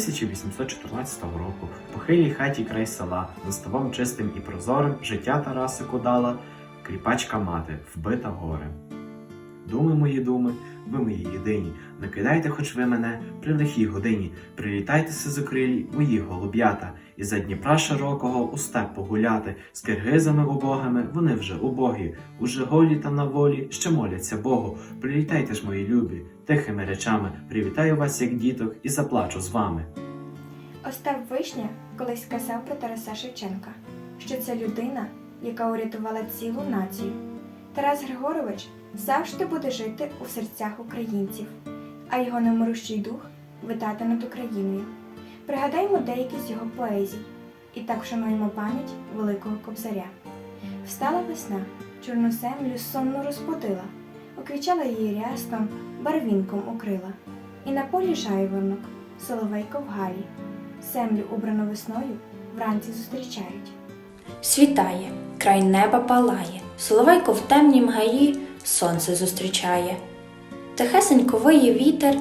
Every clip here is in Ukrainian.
1814 року в похилій хаті край села, за ставом чистим і прозорим, життя Тараса Кудала, кріпачка мати, вбита горем. Думи мої думи, ви мої єдині, не кидайте хоч ви мене при лихій годині, прилітайте сизокрилі, мої голуб'ята, і за Дніпра широкого у степ погуляти, з киргизами убогими, вони вже убогі, уже голі та на волі, ще моляться Богу. Прилітайте ж, мої любі, тихими речами, привітаю вас, як діток, і заплачу з вами. Остап Вишня колись сказав про Тараса Шевченка, що це людина, яка урятувала цілу націю. Тарас Григорович завжди буде жити у серцях українців, а його немирущий дух витати над Україною. Пригадаймо деякі з його поезій і так вшануємо пам'ять Великого Кобзаря. Встала весна, чорну землю сонно розбудила, оквічала її рястом, барвінком укрила. І на полі жайворонок, соловейко в галі, землю убрану весною вранці зустрічають. Світає, край неба палає, соловейко в темнім гаї сонце зустрічає. Тихесенько виє вітер,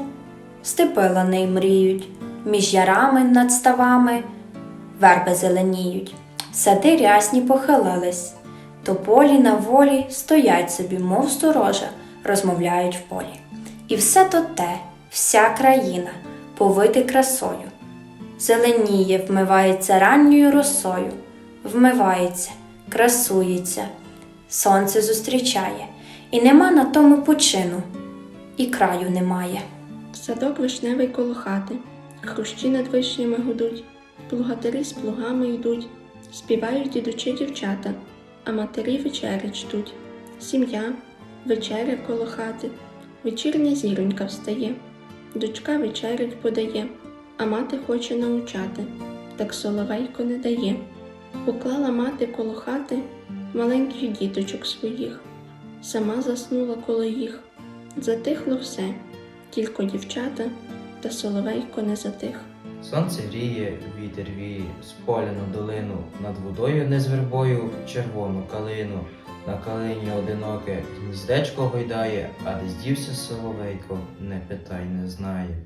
степи лани мріють, між ярами над ставами верби зеленіють, сади рясні похилились, тополі на волі стоять собі, мов сторожа, розмовляють в полі. І все то те, вся країна, повити красою. Зеленіє, вмивається ранньою росою, вмивається, красується, сонце зустрічає, і нема на тому почину, і краю немає. Садок вишневий коло хати, хрущі над вишнями гудуть, плугатарі з плугами йдуть, співають ідучі дівчата, а матері вечері ждуть. Сім'я, вечеря коло хати, вечірня зіронька встає, дочка вечерять подає, а мати хоче научати, так соловейко не дає. Поклала мати коло хати маленьких діточок своїх, сама заснула коло їх. Затихло все, тільки дівчата та соловейко не затих. Сонце гріє, вітер віє, з поля на долину, над водою не з вербою червону калину, на калині одиноке гніздечко гойдає, а де здівся соловейко, не питай, не знає.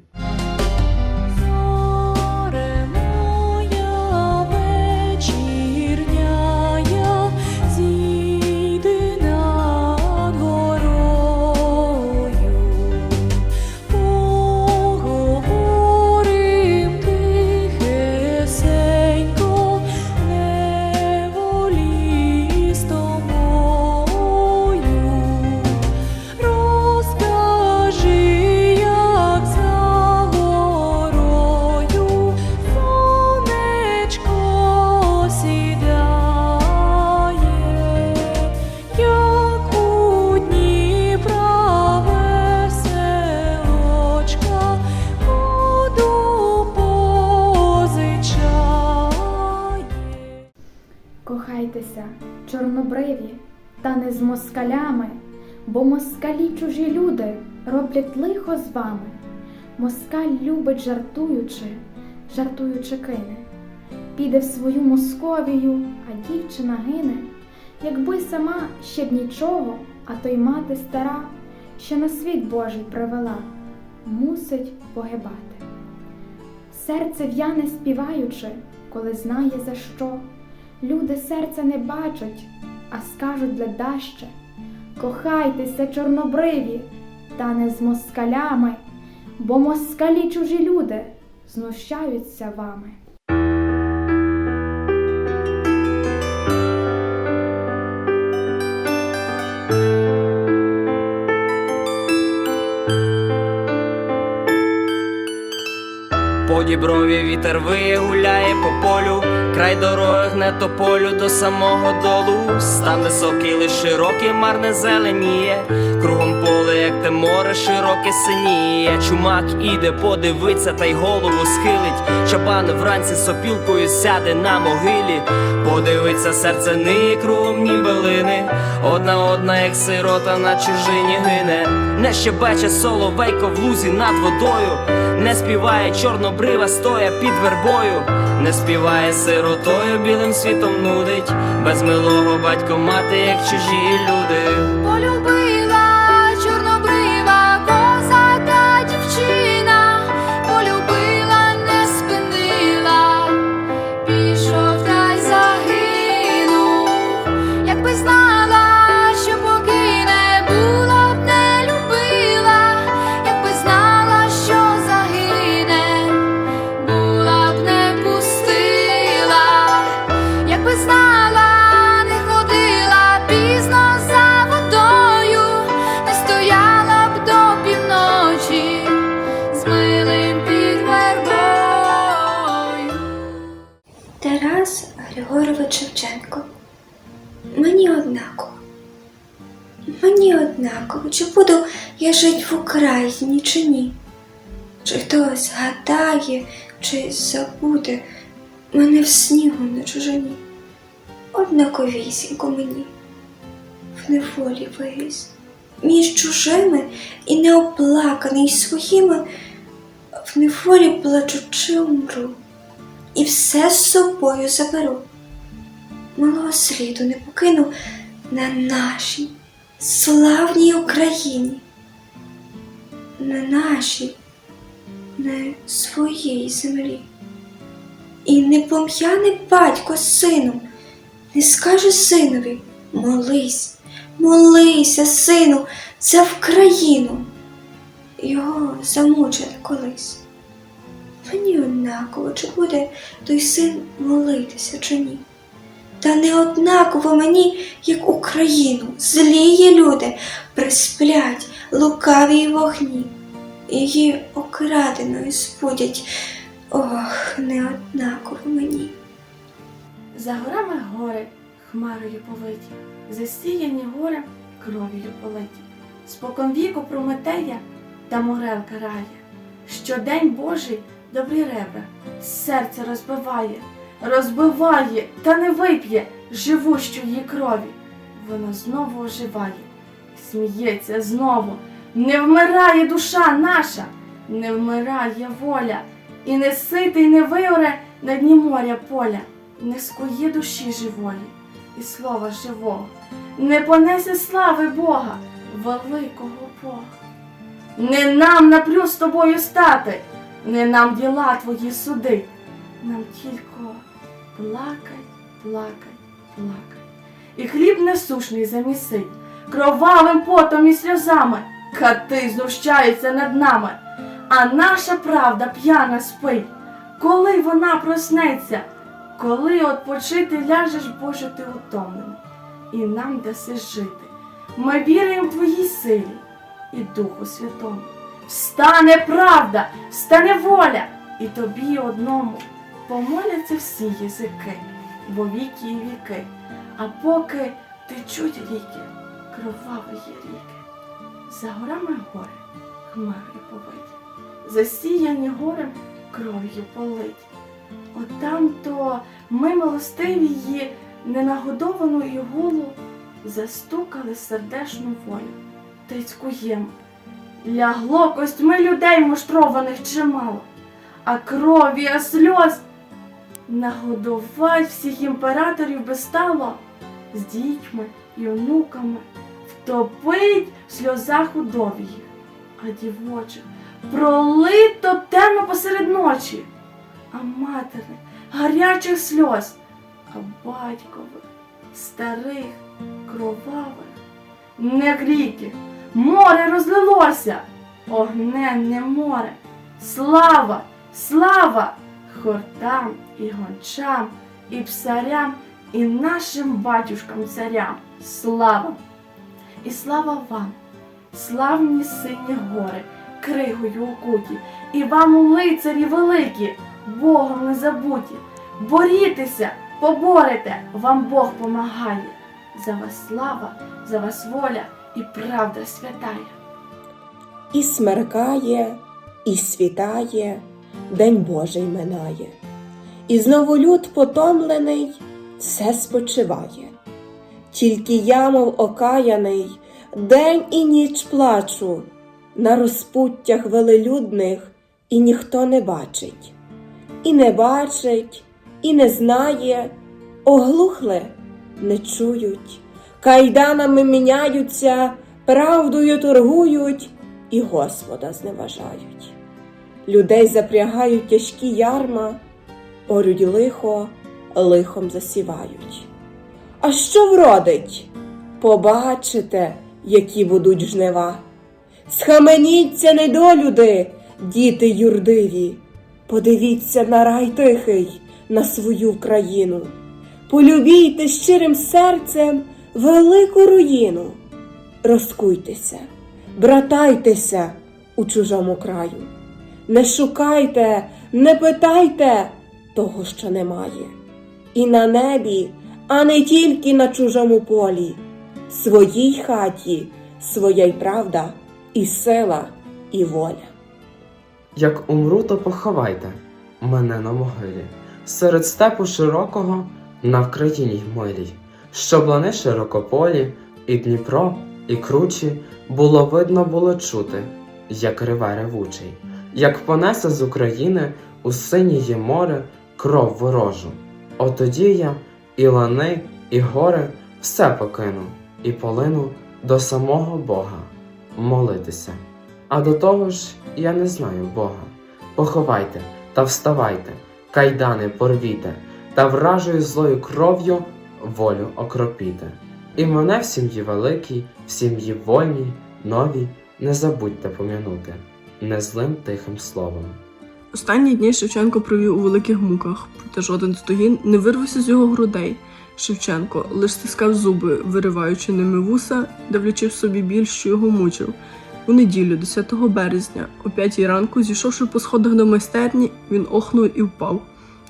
Чорнобриві, та не з москалями, бо москалі чужі люди роблять лихо з вами. Москаль любить жартуючи, жартуючи кине. Піде в свою Московію, а дівчина гине. Якби сама ще б нічого, а то й мати стара, що на світ Божий привела, мусить погибати. Серце в'яне співаючи, коли знає за що. Люди серця не бачать, а скажуть ледаще. Кохайтеся, чорнобриві, та не з москалями, бо москалі чужі люди знущаються вами. По діброві вітер виє, гуляє по полю, край дороги гне тополю до самого долу. Стан високий, лиш широкий, марне зеленіє. Кругом поле, як те море, широке синіє. Чумак іде, подивиться, та й голову схилить. Чабан вранці сопілкою сяде на могилі. Подивиться серце ниє кругом нібелини. Одна одна, як сирота на чужині гине. Не щебече соловейко в лузі над водою. Не співає чорнобрива, стоя під вербою, не співає сиротою, білим світом нудить, без милого батько мати, як чужі люди. Шевченко. Мені однаково. Мені однаково, чи буду я жить в Україні, чи ні. Чи хтось згадає, чи забуде мене в снігу на чужині. Однаковісінько мені в неволі виріс. Між чужими і неоплаканий своїми, в неволі плачучи умру, і все з собою заберу. Малого сліду не покину на нашій славній Україні, на нашій, не своїй землі. І не пом'яне батько з сином, не скаже синові молись, молися, сину, за Вкраїну. Його замучили колись. Мені однаково, чи буде той син молитися, чи ні. Та не однаково мені, як Україну, злії люди присплять лукаві вогні, її окраденою збудять. Ох, не однаково мені. За горами гори хмарою повиті, засіяні горем кров'ю политі. Спокон віку Прометея та морел карає. Щодень Божий добрі ребра, серце розбиває, розбиває та не вип'є живущої крові. Воно знову оживає, сміється знову, не вмирає душа наша, не вмирає воля, і не ситий не виоре на дні моря поля. Не скує душі живої і слова живого, не понесе слави Бога, великого Бога. Не нам напрю з тобою стати, не нам діла твої суди, нам тільки плакай, плакай, плакай. І хліб несушний замісить, кровавим потом і сльозами, кати знущаються над нами, а наша правда п'яна спить, коли вона проснеться. Коли odpoчити ляжеш, Боже, ти утомлений, і нам даси жити. Ми віримо в Твоїй силі і Духу Святому. Встане правда, встане воля, і тобі одному помоляться всі язики, бо віки і віки, а поки течуть ріки, кроваві ріки. За горами гори хмарою повиті, засіяні горем кров'ю политі. Отам то ми милостиві її ненагодовану іголу застукали сердешну волю та й цькуєм. Лягло костьми людей муштрованих чимало, а крові, а сльоз нагодувать всіх імператорів би стало з дітьми і онуками, втопить в сльозах їх, а дівочих пролито темно посеред ночі а матерних, гарячих сльоз, а батькових, старих, кровавих, не ріки, море розлилося, огненне море, слава, слава хортам і гончам, і псарям, і нашим батюшкам царям. Слава! І слава вам, славні сині гори, кригою окуті, і вам, лицарі великі, Богом не забуті. Борітеся, поборете, вам Бог помагає. За вас слава, за вас воля і правда святая. І смеркає, і світає, День Божий минає. І знову люд потомлений все спочиває. Тільки я, мов окаяний, день і ніч плачу, на розпуттях велелюдних і ніхто не бачить, і не бачить, і не знає, оглухле не чують, кайданами міняються, правдою торгують і Господа зневажають. Людей запрягають тяжкі ярма, орють лихо, лихом засівають. А що вродить? Побачите, які будуть жнива. Схаменіться, недолюди, діти юрдиві, подивіться на рай тихий, на свою країну. Полюбійте щирим серцем велику руїну. Розкуйтеся, братайтеся у чужому краю. Не шукайте, не питайте того, що немає. і на небі, а не тільки на чужому полі. Своїй хаті, своя й правда, і сила, і воля. Як умру, то поховайте мене на могилі, серед степу широкого на Вкраїні милій, щоб лани широкополі, і Дніпро, і кручі було видно, було чути, як реве ревучий, як понесе з України у синіє море кров ворожу. Отоді я і лани, і гори все покину, і полину до самого Бога молитися. А до того ж я не знаю Бога. Поховайте та вставайте, кайдани порвіте, та вражою злою кров'ю волю окропіте. І мене в сім'ї великій, в сім'ї вольній, новій, не забудьте пом'янути незлим тихим словом. Останні дні Шевченко провів у великих муках, проте жоден стогін не вирвався з його грудей. Шевченко лиш стискав зуби, вириваючи ними вуса, давлячи в собі біль, що його мучив. У неділю, 10 березня, о 5 ранку, зійшовши по сходах до майстерні, він охнув і впав.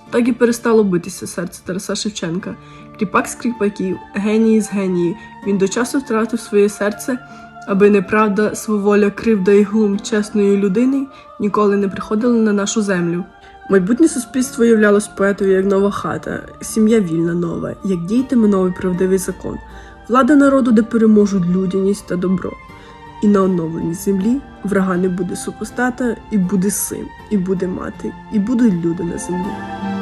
Так і перестало битися серце Тараса Шевченка. Кріпак з кріпаків, геній з генії. Він до часу втратив своє серце, аби неправда, сваволя, кривда і глум чесної людини ніколи не приходили на нашу землю. Майбутнє суспільство являлось поетові як нова хата, сім'я вільна нова, як діятиме новий правдивий закон, влада народу, де переможуть людяність та добро. І на оновленій землі врага не буде супостата, і буде син, і буде мати, і будуть люди на землі.